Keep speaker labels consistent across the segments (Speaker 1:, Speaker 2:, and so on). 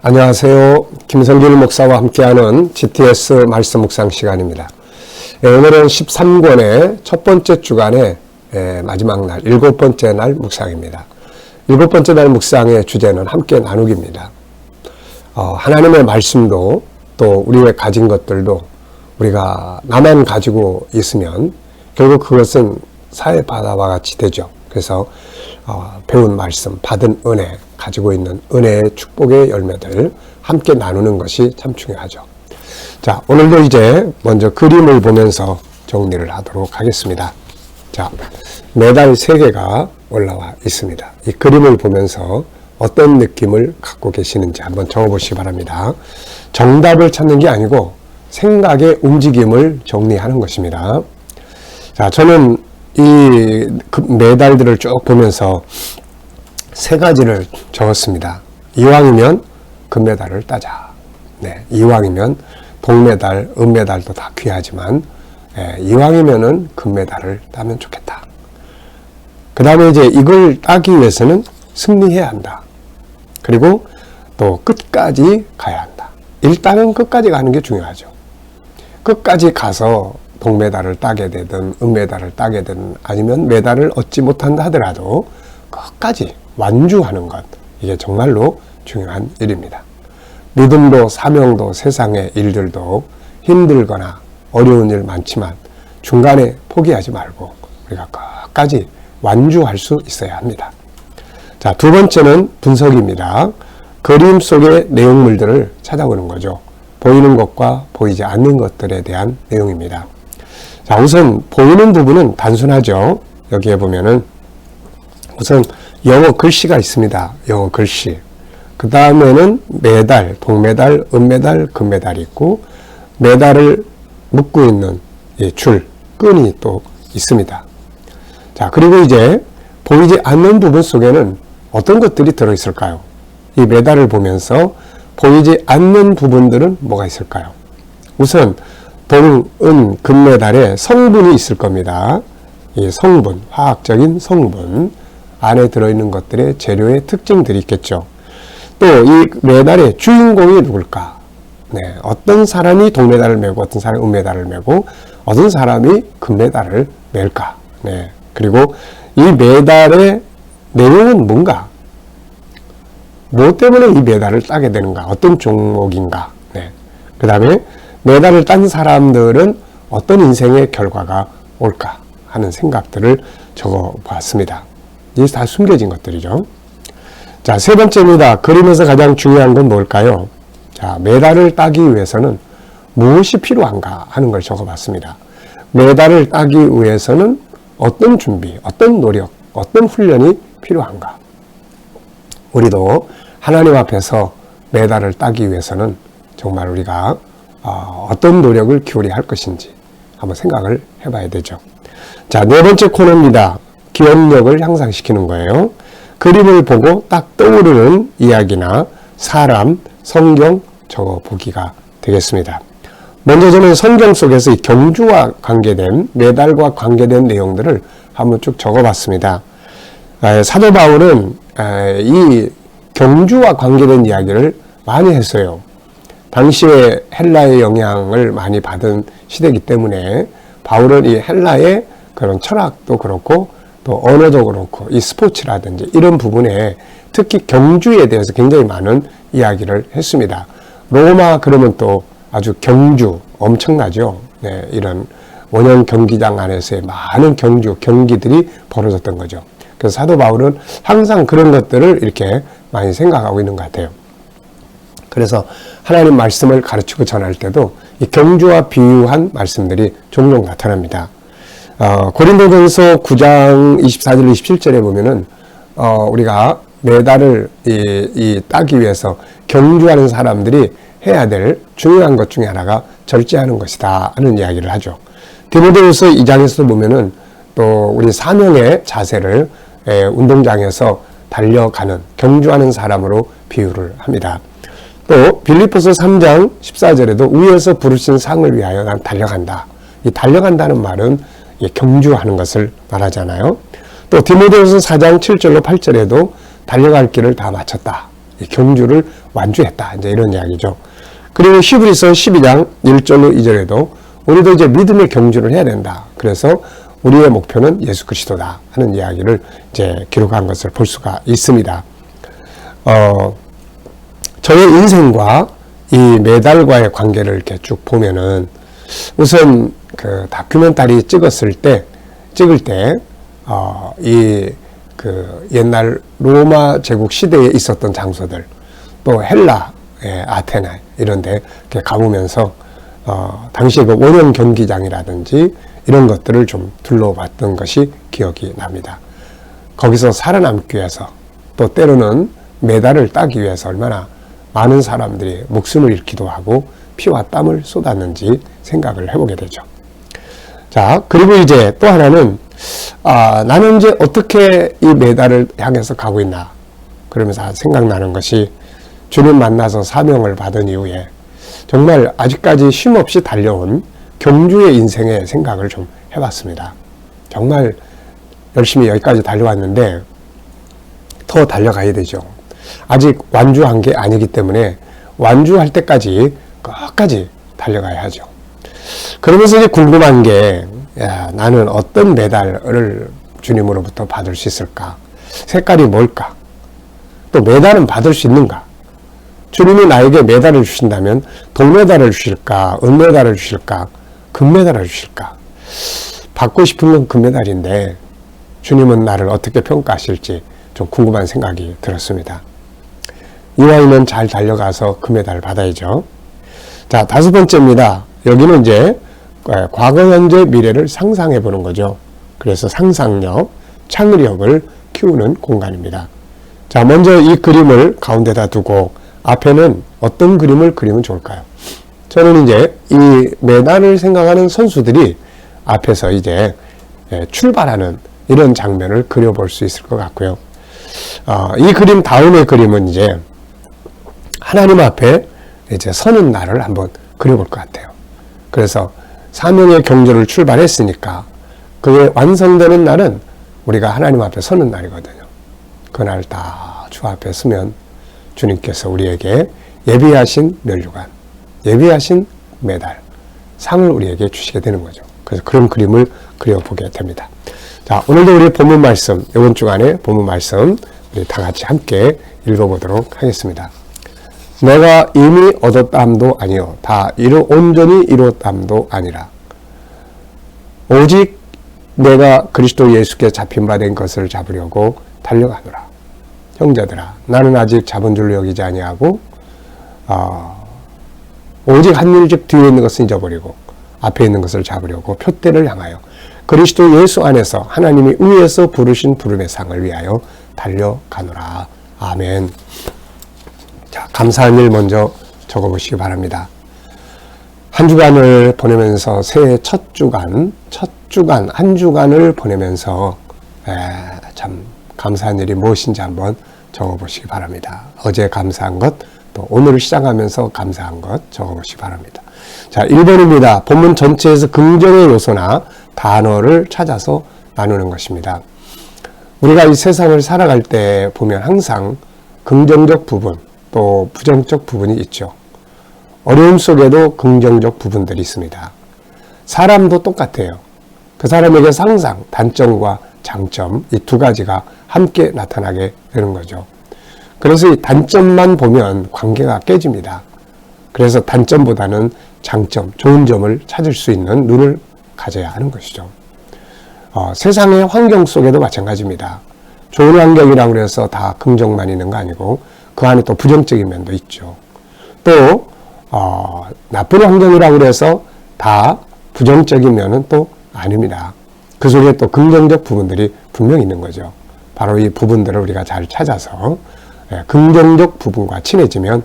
Speaker 1: 안녕하세요. 김성길 목사와 함께하는 GTS 말씀 묵상 시간입니다. 예, 오늘은 13권의 첫 번째 주간의 예, 마지막 날, 일곱 번째 날 묵상입니다. 일곱 번째 날 묵상의 주제는 함께 나누기입니다. 어, 하나님의 말씀도 또 우리가 가진 것들도 우리가 나만 가지고 있으면 결국 그것은 사회 바다와 같이 되죠. 그래서 어, 배운 말씀, 받은 은혜, 가지고 있는 은혜의 축복의 열매들 함께 나누는 것이 참 중요하죠. 자, 오늘도 이제 먼저 그림을 보면서 정리를 하도록 하겠습니다. 자, 메달 3개가 올라와 있습니다. 이 그림을 보면서 어떤 느낌을 갖고 계시는지 한번 적어보시기 바랍니다. 정답을 찾는 게 아니고 생각의 움직임을 정리하는 것입니다. 자, 저는 이 메달들을 쭉 보면서 세 가지를 적었습니다. 이왕이면 금메달을 따자. 네, 이왕이면 동메달, 은메달도 다 귀하지만 예, 이왕이면은 금메달을 따면 좋겠다. 그 다음에 이제 이걸 따기 위해서는 승리해야 한다. 그리고 또 끝까지 가야 한다. 일단은 끝까지 가는 게 중요하죠. 끝까지 가서 동메달을 따게 되든 은메달을 따게 되든 아니면 메달을 얻지 못한다 하더라도 끝까지 완주하는 것 이게 정말로 중요한 일입니다. 믿음도 사명도 세상의 일들도 힘들거나 어려운 일 많지만 중간에 포기하지 말고 우리가 끝까지 완주할 수 있어야 합니다. 자, 두 번째는 분석입니다. 그림 속의 내용물들을 찾아보는 거죠. 보이는 것과 보이지 않는 것들에 대한 내용입니다. 자, 우선 보이는 부분은 단순하죠. 여기에 보면은 우선 영어 글씨가 있습니다. 영어 글씨. 그 다음에는 메달, 동메달, 은메달, 금메달이 있고 메달을 묶고 있는 줄, 끈이 또 있습니다. 자, 그리고 이제 보이지 않는 부분 속에는 어떤 것들이 들어있을까요? 이 메달을 보면서 보이지 않는 부분들은 뭐가 있을까요? 우선 동, 은, 금메달에 성분이 있을 겁니다. 이 성분, 화학적인 성분, 안에 들어있는 것들의 재료의 특징들이 있겠죠. 또 이 메달의 주인공이 누굴까? 네, 어떤 사람이 동메달을 메고 어떤 사람이 은메달을 메고 어떤 사람이 금메달을 멜까? 네, 그리고 이 메달의 내용은 뭔가? 뭐 때문에 이 메달을 따게 되는가? 어떤 종목인가? 네. 그 다음에 메달을 딴 사람들은 어떤 인생의 결과가 올까 하는 생각들을 적어 보았습니다. 이게 다 숨겨진 것들이죠. 자, 세 번째입니다. 그림에서 가장 중요한 건 뭘까요? 자, 메달을 따기 위해서는 무엇이 필요한가 하는 걸 적어 봤습니다. 메달을 따기 위해서는 어떤 준비, 어떤 노력, 어떤 훈련이 필요한가? 우리도 하나님 앞에서 메달을 따기 위해서는 정말 우리가 어, 어떤 노력을 기울여야 할 것인지 한번 생각을 해봐야 되죠. 자, 네 번째 코너입니다. 기억력을 향상시키는 거예요. 그림을 보고 딱 떠오르는 이야기나 사람, 성경 적어 보기가 되겠습니다. 먼저 저는 성경 속에서 이 경주와 관계된 메달과 관계된 내용들을 한번 쭉 적어봤습니다. 사도 바울은 이 경주와 관계된 이야기를 많이 했어요. 당시에 헬라의 영향을 많이 받은 시대이기 때문에 바울은 이 헬라의 그런 철학도 그렇고 또 언어도 그렇고 이 스포츠라든지 이런 부분에 특히 경주에 대해서 굉장히 많은 이야기를 했습니다. 로마 그러면 또 아주 경주 엄청나죠. 네, 이런 원형 경기장 안에서의 많은 경주 경기들이 벌어졌던 거죠. 그래서 사도 바울은 항상 그런 것들을 이렇게 많이 생각하고 있는 것 같아요. 그래서 하나님 말씀을 가르치고 전할 때도 이 경주와 비유한 말씀들이 종종 나타납니다. 어, 고린도전서 9장 24절 27절에 보면은 어, 우리가 메달을 이, 이 따기 위해서 경주하는 사람들이 해야 될 중요한 것 중에 하나가 절제하는 것이다 하는 이야기를 하죠. 디모데후서 2장에서 보면은 또 우리 사명의 자세를 에, 운동장에서 달려가는 경주하는 사람으로 비유를 합니다. 또 빌리포스 3장 14절에도 위에서 부르신 상을 위하여 난 달려간다. 이 달려간다는 말은 경주하는 것을 말하잖아요. 또 디모데후서 4장 7절로 8절에도 달려갈 길을 다 마쳤다. 이 경주를 완주했다. 이제 이런 이야기죠. 그리고 히브리서 12장 1절로 2절에도 우리도 이제 믿음의 경주를 해야 된다. 그래서 우리의 목표는 예수 그리스도다 하는 이야기를 이제 기록한 것을 볼 수가 있습니다. 어, 저의 인생과 이 메달과의 관계를 이렇게 쭉 보면은 우선 그 다큐멘터리 찍었을 때 찍을 때 어, 이 그 옛날 로마 제국 시대에 있었던 장소들 또 헬라 의 아테네 이런데 이렇게 가보면서 어, 당시에 그 원형 경기장이라든지 이런 것들을 좀 둘러봤던 것이 기억이 납니다. 거기서 살아남기 위해서 또 때로는 메달을 따기 위해서 얼마나 많은 사람들이 목숨을 잃기도 하고 피와 땀을 쏟았는지 생각을 해보게 되죠. 자, 그리고 이제 또 하나는, 아, 나는 이제 어떻게 이 메달을 향해서 가고 있나. 그러면서 생각나는 것이 주님 만나서 사명을 받은 이후에 정말 아직까지 쉼없이 달려온 경주의 인생의 생각을 좀 해봤습니다. 정말 열심히 여기까지 달려왔는데 더 달려가야 되죠. 아직 완주한 게 아니기 때문에 완주할 때까지 끝까지 달려가야 하죠. 그러면서 이제 궁금한 게, 야, 나는 어떤 메달을 주님으로부터 받을 수 있을까? 색깔이 뭘까? 또 메달은 받을 수 있는가? 주님이 나에게 메달을 주신다면 동메달을 주실까? 은메달을 주실까? 금메달을 주실까? 받고 싶은 건 금메달인데 주님은 나를 어떻게 평가하실지 좀 궁금한 생각이 들었습니다. 이왕이면 잘 달려가서 금메달을 받아야죠. 자, 다섯 번째입니다. 여기는 이제 과거, 현재, 미래를 상상해 보는 거죠. 그래서 상상력, 창의력을 키우는 공간입니다. 자, 먼저 이 그림을 가운데다 두고 앞에는 어떤 그림을 그리면 좋을까요? 저는 이제 이 메달을 생각하는 선수들이 앞에서 이제 예, 출발하는 이런 장면을 그려볼 수 있을 것 같고요. 어, 이 그림 다음의 그림은 이제 하나님 앞에 이제 서는 날을 한번 그려볼 것 같아요. 그래서 사명의 경주를 출발했으니까 그게 완성되는 날은 우리가 하나님 앞에 서는 날이거든요. 그날 다 주 앞에 서면 주님께서 우리에게 예비하신 면류관, 예비하신 메달, 상을 우리에게 주시게 되는 거죠. 그래서 그런 그림을 그려보게 됩니다. 자, 오늘도 우리 본문 말씀, 이번 주간에 본문 말씀 우리 다 같이 함께 읽어보도록 하겠습니다. 내가 이미 얻었담도 아니요. 다 이루 온전히 이루었담도 아니라. 오직 내가 그리스도 예수께 잡힌 바 된 것을 잡으려고 달려가노라. 형제들아 나는 아직 잡은 줄로 여기지 아니하고 어, 오직 한 일즉 뒤에 있는 것을 잊어버리고 앞에 있는 것을 잡으려고 표대를 향하여 그리스도 예수 안에서 하나님이 위에서 부르신 부름의 상을 위하여 달려가노라. 아멘. 자, 감사한 일 먼저 적어보시기 바랍니다. 한 주간을 보내면서 새해 첫 주간, 첫 주간, 한 주간을 보내면서 에, 참 감사한 일이 무엇인지 한번 적어보시기 바랍니다. 어제 감사한 것, 또 오늘을 시작하면서 감사한 것 적어보시기 바랍니다. 자, 1번입니다. 본문 전체에서 긍정의 요소나 단어를 찾아서 나누는 것입니다. 우리가 이 세상을 살아갈 때 보면 항상 긍정적 부분, 또 부정적 부분이 있죠. 어려움 속에도 긍정적 부분들이 있습니다. 사람도 똑같아요. 그 사람에게 항상 단점과 장점 이 두 가지가 함께 나타나게 되는 거죠. 그래서 이 단점만 보면 관계가 깨집니다. 그래서 단점보다는 장점, 좋은 점을 찾을 수 있는 눈을 가져야 하는 것이죠. 어, 세상의 환경 속에도 마찬가지입니다. 좋은 환경이라고 해서 다 긍정만 있는 거 아니고 그 안에 또 부정적인 면도 있죠. 또 어, 나쁜 환경이라고 해서 다 부정적인 면은 또 아닙니다. 그 속에 또 긍정적 부분들이 분명히 있는 거죠. 바로 이 부분들을 우리가 잘 찾아서 예, 긍정적 부분과 친해지면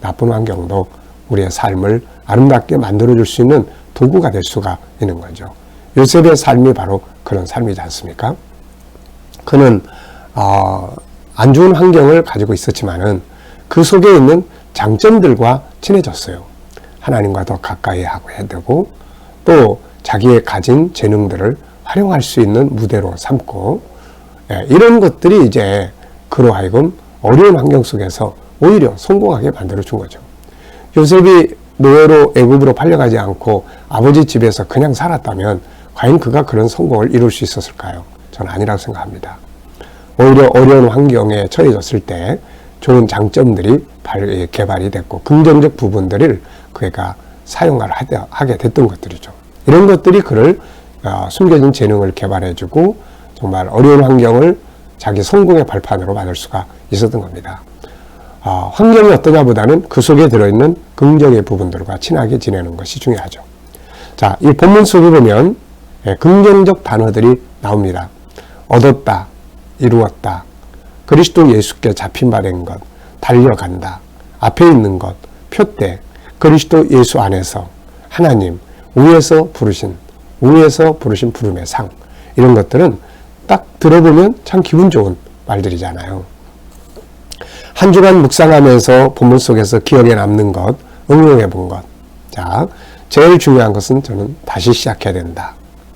Speaker 1: 나쁜 환경도 우리의 삶을 아름답게 만들어줄 수 있는 도구가 될 수가 있는 거죠. 요셉의 삶이 바로 그런 삶이지 않습니까? 그는 어, 안 좋은 환경을 가지고 있었지만은 그 속에 있는 장점들과 친해졌어요. 하나님과 더 가까이 하고 해야 되고 또 자기의 가진 재능들을 활용할 수 있는 무대로 삼고 예, 이런 것들이 이제 그로 하여금 어려운 환경 속에서 오히려 성공하게 만들어 준 거죠. 요셉이 노예로 애굽으로 팔려가지 않고 아버지 집에서 그냥 살았다면 과연 그가 그런 성공을 이룰 수 있었을까요? 저는 아니라고 생각합니다. 오히려 어려운 환경에 처해졌을 때 좋은 장점들이 발- 개발이 됐고 긍정적 부분들을 그가 사용을 하게- 하게 됐던 것들이죠. 이런 것들이 그를 어, 숨겨진 재능을 개발해주고 정말 어려운 환경을 자기 성공의 발판으로 만들 수가 있었던 겁니다. 어, 환경이 어떠냐보다는 그 속에 들어있는 긍정의 부분들과 친하게 지내는 것이 중요하죠. 자, 이 본문 속에 보면 예, 긍정적 단어들이 나옵니다. 얻었다, 이루었다, 그리스도 예수께 잡힌 바된 것, 달려간다, 앞에 있는 것, 표대, 그리스도 예수 안에서 하나님, 위에서 부르신, 위에서 부르신 부름의 상, 이런 것들은 딱 들어보면 참 기분 좋은 말들이잖아요. 한 주간 묵상하면서 본문 속에서 기억에 남는 것, 응용해 본 것. 자, 제일 중요한 것은 저는 다시 시작해야 된다.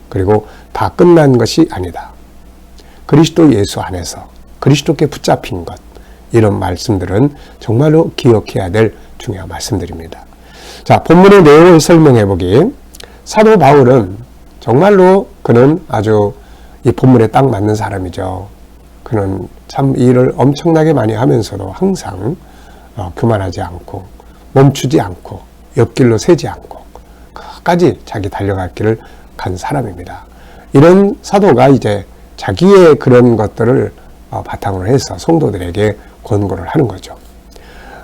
Speaker 1: 그리고 다 끝난 것이 아니다. 그리스도 예수 안에서 그리스도께 붙잡힌 것. 이런 말씀들은 정말로 기억해야 될 중요한 말씀들입니다. 자, 본문의 내용을 설명해 보기. 사도 바울은 정말로 그는 아주 이 본문에 딱 맞는 사람이죠. 그는 참 일을 엄청나게 많이 하면서도 항상 어, 교만하지 않고 멈추지 않고 옆길로 새지 않고 끝까지 자기 달려갈 길을 간 사람입니다. 이런 사도가 이제 자기의 그런 것들을 어, 바탕으로 해서 성도들에게 권고를 하는 거죠.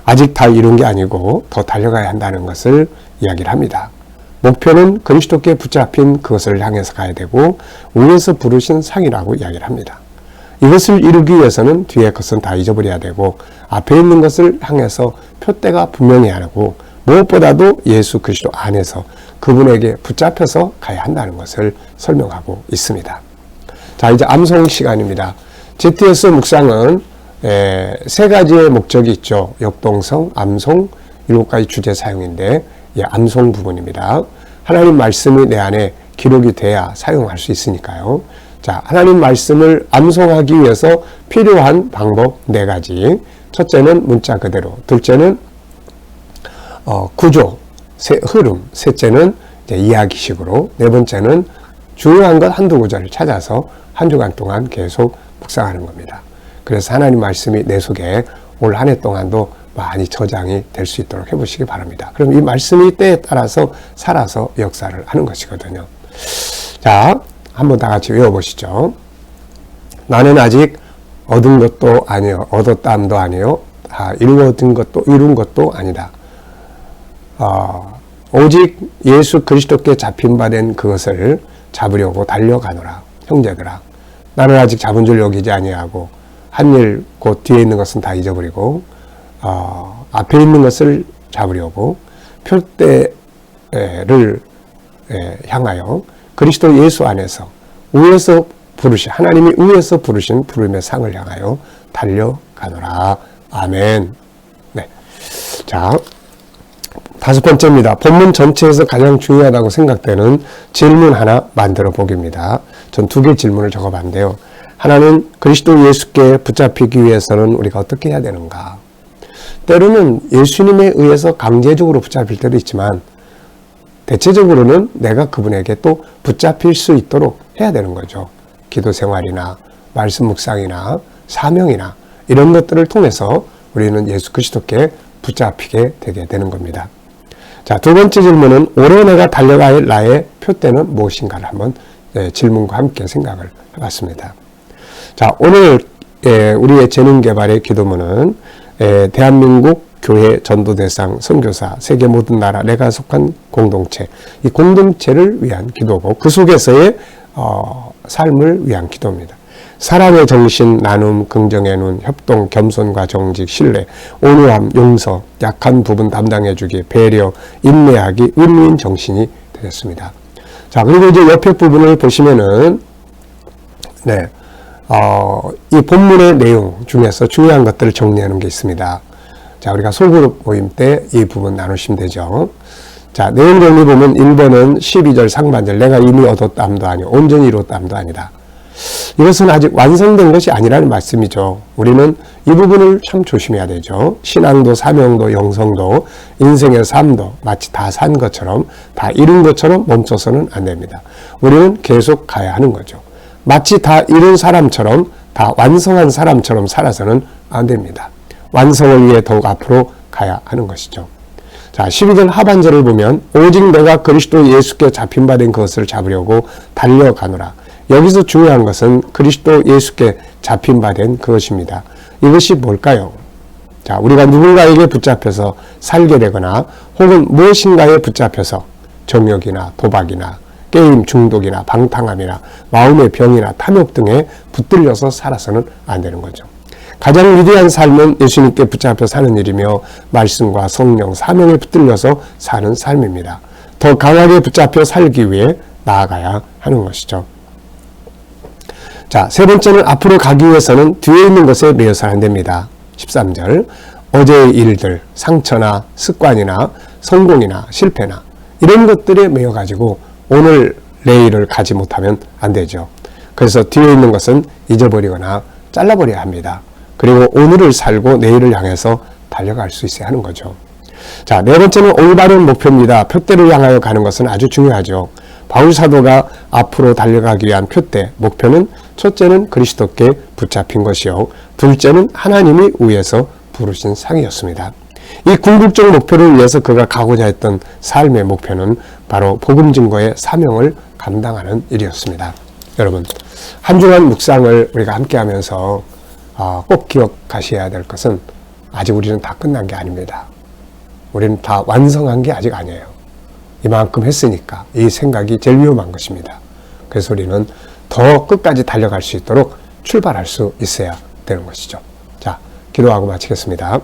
Speaker 1: 아직 다 이룬 게 아니고 더 달려가야 한다는 것을 이야기를 합니다. 목표는 그리스도께 붙잡힌 그것을 향해서 가야 되고 위에서 부르신 상이라고 이야기를 합니다. 이것을 이루기 위해서는 뒤에 것은 다 잊어버려야 되고 앞에 있는 것을 향해서 표대가 분명해야 하고 무엇보다도 예수 그리스도 안에서 그분에게 붙잡혀서 가야 한다는 것을 설명하고 있습니다. 자 이제 암송 시간입니다. GTS 묵상은 에, 세 가지의 목적이 있죠. 역동성, 암송, 일곱 가지 주제 사용인데 예, 암송 부분입니다. 하나님 말씀이 내 안에 기록이 돼야 사용할 수 있으니까요. 자, 하나님 말씀을 암송하기 위해서 필요한 방법 네 가지. 첫째는 문자 그대로, 둘째는 어, 구조, 세, 흐름, 셋째는 이야기식으로, 네 번째는 중요한 것 한두 구절을 찾아서 한 주간 동안 계속 묵상하는 겁니다. 그래서 하나님 말씀이 내 속에 올 한 해 동안도 많이 저장이 될 수 있도록 해보시기 바랍니다. 그럼 이 말씀이 때에 따라서 살아서 역사를 하는 것이거든요. 자, 한번 다 같이 외워보시죠. 나는 아직 얻은 것도 아니요, 얻었담도 아니요, 다 이루어진 것도 이룬 것도 아니다. 어, 오직 예수 그리스도께 잡힌 바 된 그것을 잡으려고 달려가노라, 형제들아. 나는 아직 잡은 줄 여기지 아니하고 한 일 곧 뒤에 있는 것은 다 잊어버리고 어, 앞에 있는 것을 잡으려고 표대를 에, 향하여 그리스도 예수 안에서 위에서 부르신 하나님이 위에서 부르신 부름의 상을 향하여 달려가노라. 아멘. 네. 자, 다섯 번째입니다. 본문 전체에서 가장 중요하다고 생각되는 질문 하나 만들어 보기입니다. 전 두 개 질문을 적어봤는데요. 하나는 그리스도 예수께 붙잡히기 위해서는 우리가 어떻게 해야 되는가? 때로는 예수님에 의해서 강제적으로 붙잡힐 때도 있지만 대체적으로는 내가 그분에게 또 붙잡힐 수 있도록 해야 되는 거죠. 기도 생활이나 말씀 묵상이나 사명이나 이런 것들을 통해서 우리는 예수 그리스도께 붙잡히게 되게 되는 겁니다. 자, 두 번째 질문은 올해 내가 달려갈 나의 표대는 무엇인가를 한번 예, 질문과 함께 생각을 해봤습니다. 자, 오늘 예, 우리의 재능 개발의 기도문은 예, 대한민국 교회 전도대상 선교사 세계 모든 나라 내가 속한 공동체 이 공동체를 위한 기도고 그 속에서의 어, 삶을 위한 기도입니다. 사랑의 정신, 나눔, 긍정의 눈, 협동, 겸손과 정직, 신뢰, 온유함, 용서, 약한 부분 담당해주기, 배려, 인내하기, 윈윈 정신이 되겠습니다. 자, 그리고 이제 옆에 부분을 보시면은, 네, 어, 이 본문의 내용 중에서 중요한 것들을 정리하는 게 있습니다. 자, 우리가 소그룹 모임 때 이 부분 나누시면 되죠. 자, 내용 정리 보면 1번은 12절 상반절, 내가 이미 얻었담도 아니요, 온전히 이뤘담도 아니다. 이것은 아직 완성된 것이 아니라는 말씀이죠. 우리는 이 부분을 참 조심해야 되죠. 신앙도, 사명도, 영성도, 인생의 삶도 마치 다 산 것처럼, 다 이룬 것처럼 멈춰서는 안 됩니다. 우리는 계속 가야 하는 거죠. 마치 다 이룬 사람처럼, 다 완성한 사람처럼 살아서는 안 됩니다. 완성을 위해 더욱 앞으로 가야 하는 것이죠. 자, 12절 하반절을 보면 오직 내가 그리스도 예수께 잡힌 바 된 것을 잡으려고 달려가노라. 여기서 중요한 것은 그리스도 예수께 잡힌 바 된 그것입니다. 이것이 뭘까요? 자, 우리가 누군가에게 붙잡혀서 살게 되거나 혹은 무엇인가에 붙잡혀서 정욕이나 도박이나 게임 중독이나 방탕함이나 마음의 병이나 탐욕 등에 붙들려서 살아서는 안 되는 거죠. 가장 위대한 삶은 예수님께 붙잡혀 사는 일이며 말씀과 성령, 사명에 붙들려서 사는 삶입니다. 더 강하게 붙잡혀 살기 위해 나아가야 하는 것이죠. 자, 세 번째는 앞으로 가기 위해서는 뒤에 있는 것에 매여서는 안 됩니다. 13절. 어제의 일들, 상처나 습관이나 성공이나 실패나 이런 것들에 매여 가지고 오늘 내일을 가지 못하면 안 되죠. 그래서 뒤에 있는 것은 잊어버리거나 잘라버려야 합니다. 그리고 오늘을 살고 내일을 향해서 달려갈 수 있어야 하는 거죠. 자, 네 번째는 올바른 목표입니다. 표대를 향하여 가는 것은 아주 중요하죠. 바울 사도가 앞으로 달려가기 위한 표대, 목표는 첫째는 그리스도께 붙잡힌 것이요. 둘째는 하나님이 위에서 부르신 상이었습니다. 이 궁극적 목표를 위해서 그가 가고자 했던 삶의 목표는 바로 복음 증거의 사명을 감당하는 일이었습니다. 여러분, 한 주간 묵상을 우리가 함께 하면서 아, 꼭 기억하셔야 될 것은 아직 우리는 다 끝난 게 아닙니다. 우리는 다 완성한 게 아직 아니에요. 이만큼 했으니까 이 생각이 제일 위험한 것입니다. 그래서 우리는 더 끝까지 달려갈 수 있도록 출발할 수 있어야 되는 것이죠. 자, 기도하고 마치겠습니다.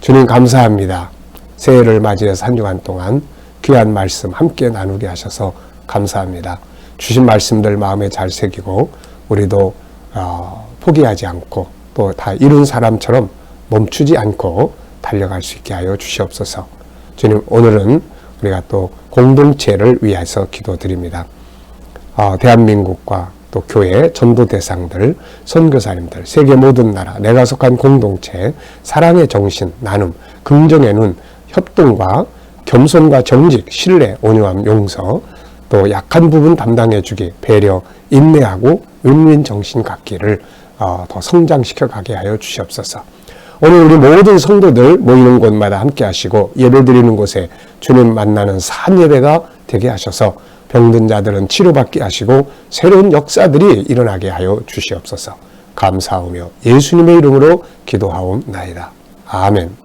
Speaker 1: 주님 감사합니다. 새해를 맞이해서 한 주간 동안 귀한 말씀 함께 나누게 하셔서 감사합니다. 주신 말씀들 마음에 잘 새기고 우리도 어, 포기하지 않고 또 다 이룬 사람처럼 멈추지 않고 달려갈 수 있게 하여 주시옵소서. 주님 오늘은 우리가 또 공동체를 위해서 기도드립니다. 어, 대한민국과 또 교회 전도 대상들, 선교사님들, 세계 모든 나라, 내가 속한 공동체, 사랑의 정신, 나눔, 긍정의 눈, 협동과 겸손과 정직, 신뢰, 온유함, 용서, 또 약한 부분 담당해 주기, 배려, 인내하고 윈윈 정신 갖기를 어, 더 성장시켜 가게 하여 주시옵소서. 오늘 우리 모든 성도들 모이는 곳마다 함께 하시고 예배 드리는 곳에 주님 만나는 산 예배가 되게 하셔서 병든 자들은 치료받게 하시고 새로운 역사들이 일어나게 하여 주시옵소서. 감사하며 예수님의 이름으로 기도하옵나이다. 아멘.